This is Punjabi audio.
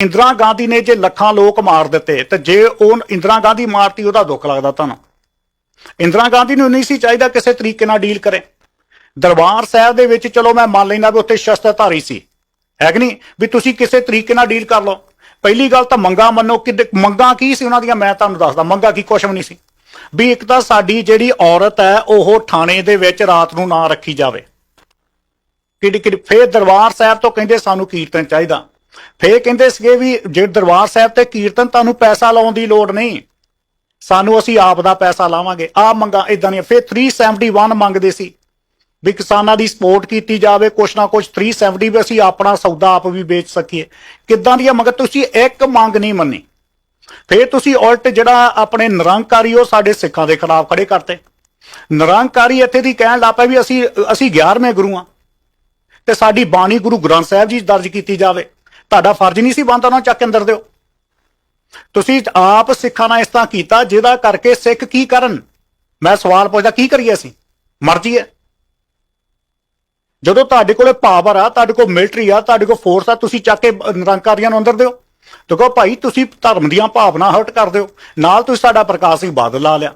ਇੰਦਰਾ ਗਾਂਧੀ ਨੇ ਜੇ ਲੱਖਾਂ ਲੋਕ ਮਾਰ ਦਿੱਤੇ, ਤੇ ਜੇ ਉਹ ਇੰਦਰਾ ਗਾਂਧੀ ਮਾਰਤੀ, ਉਹਦਾ ਦੁੱਖ ਲੱਗਦਾ ਤੁਹਾਨੂੰ? ਇੰਦਰਾ ਗਾਂਧੀ ਨੂੰ ਨਹੀਂ ਸੀ ਚਾਹੀਦਾ ਕਿਸੇ ਤਰੀਕੇ ਨਾਲ ਡੀਲ ਕਰੇ। ਦਰਬਾਰ ਸਾਹਿਬ ਦੇ ਵਿੱਚ ਚਲੋ ਮੈਂ ਮੰਨ ਲੈਂਦਾ ਵੀ ਉੱਥੇ ਸ਼ਸਤਰਧਾਰੀ ਸੀ। ਹੈ ਕਿ ਨਹੀਂ? ਵੀ ਤੁਸੀਂ ਕਿਸੇ ਤਰੀਕੇ ਨਾਲ ਡੀਲ ਕਰ ਲਓ। ਪਹਿਲੀ ਗੱਲ ਤਾਂ ਮੰਗਾ ਮੰਨੋ ਕਿ ਮੰਗਾ ਕੀ ਸੀ ਉਹਨਾਂ ਦੀਆਂ? ਮੈਂ ਤੁਹਾਨੂੰ ਦੱਸਦਾ, ਮੰਗਾ ਕੀ, ਕੁਛ ਵੀ ਨਹੀਂ ਸੀ। ਵੀ ਇੱਕ ਤਾਂ ਸਾਡੀ ਜਿਹੜੀ ਔਰਤ ਹੈ, ਉਹ ਥਾਣੇ ਦੇ ਵਿੱਚ ਰਾਤ ਨੂੰ ਨਾ ਰੱਖੀ ਜਾਵੇ। ਕਿਹੜੀ ਕਿਹੜੀ ਫੇਰ ਦਰਬਾਰ ਸਾਹਿਬ ਤੋਂ ਕਹਿੰਦੇ ਸਾਨੂੰ ਕੀਰਤਨ ਚਾਹੀਦਾ। ਫੇਰ ਕਹਿੰਦੇ ਸੀਗੇ ਵੀ ਜੇ ਦਰਬਾਰ ਸਾਹਿਬ ਤੇ ਕੀਰਤਨ ਤੁਹਾਨੂੰ ਪੈਸਾ ਲਾਉਣ ਦੀ ਲੋੜ ਨਹੀਂ, ਸਾਨੂੰ ਅਸੀਂ ਆਪ ਦਾ ਪੈਸਾ ਲਾਵਾਂਗੇ। ਆ ਮੰਗਾ ਇਦਾਂ ਦੀਆਂ। ਫੇਰ 371 ਮੰਗਦੇ ਸੀ ਵੀ ਕਿਸਾਨਾਂ ਦੀ ਸਪੋਰਟ ਕੀਤੀ ਜਾਵੇ, ਕੁਛ ਨਾ ਕੁਛ 370 ਵੀ ਅਸੀਂ ਆਪਣਾ ਸੌਦਾ ਆਪ ਵੀ ਵੇਚ ਸਕੀਏ। ਕਿੱਦਾਂ ਦੀਆਂ ਮਗਰ ਤੁਸੀਂ ਇੱਕ ਮੰਗ ਨਹੀਂ ਮੰਨੀ। ਫੇਰ ਤੁਸੀਂ ਉਲਟ ਜਿਹੜਾ ਆਪਣੇ ਨਿਰੰਕਾਰੀ ਉਹ ਸਾਡੇ ਸਿੱਖਾਂ ਦੇ ਖਿਲਾਫ ਖੜੇ ਕਰਤੇ। ਨਿਰੰਕਾਰੀ ਇੱਥੇ ਦੀ ਕਹਿਣ ਲੱਗ ਪਏ ਵੀ ਅਸੀਂ ਅਸੀਂ 11ਵੇਂ ਗੁਰੂ ਆ ਤੇ ਸਾਡੀ ਬਾਣੀ ਗੁਰੂ ਗ੍ਰੰਥ ਸਾਹਿਬ ਜੀ ਦਰਜ ਕੀਤੀ ਜਾਵੇ। ਤੁਹਾਡਾ ਫਰਜ਼ ਨਹੀਂ ਸੀ ਬਣਦਾ ਉਹਨਾਂ ਨੂੰ ਚੱਕ ਕੇ ਅੰਦਰ ਦਿਓ। ਤੁਸੀਂ ਆਪ ਸਿੱਖਾਂ ਨਾਲ ਇਸ ਤਰ੍ਹਾਂ ਕੀਤਾ, ਜਿਹਦਾ ਕਰਕੇ ਸਿੱਖ ਕੀ ਕਰਨ? ਮੈਂ ਸਵਾਲ ਪੁੱਛਦਾ, ਕੀ ਕਰੀਏ ਅਸੀਂ? ਮਰਜ਼ੀ ਹੈ। ਜਦੋਂ ਤੁਹਾਡੇ ਕੋਲੇ ਪਾਵਰ ਆ, ਤੁਹਾਡੇ ਕੋਲ ਮਿਲਟਰੀ ਆ, ਤੁਹਾਡੇ ਕੋਲ ਫੋਰਸ ਆ, ਤੁਸੀਂ ਚੱਕ ਕੇ ਨਿਰੰਕਾਰੀਆਂ ਨੂੰ ਅੰਦਰ ਦਿਓ। ਤੇ ਕਹੋ ਭਾਈ, ਤੁਸੀਂ ਧਰਮ ਦੀਆਂ ਭਾਵਨਾ ਹਰਟ ਕਰ ਦਿਓ। ਨਾਲ ਤੁਸੀਂ ਸਾਡਾ ਪ੍ਰਕਾਸ਼ ਸਿੰਘ ਬਾਦਲ ਲਾ ਲਿਆ।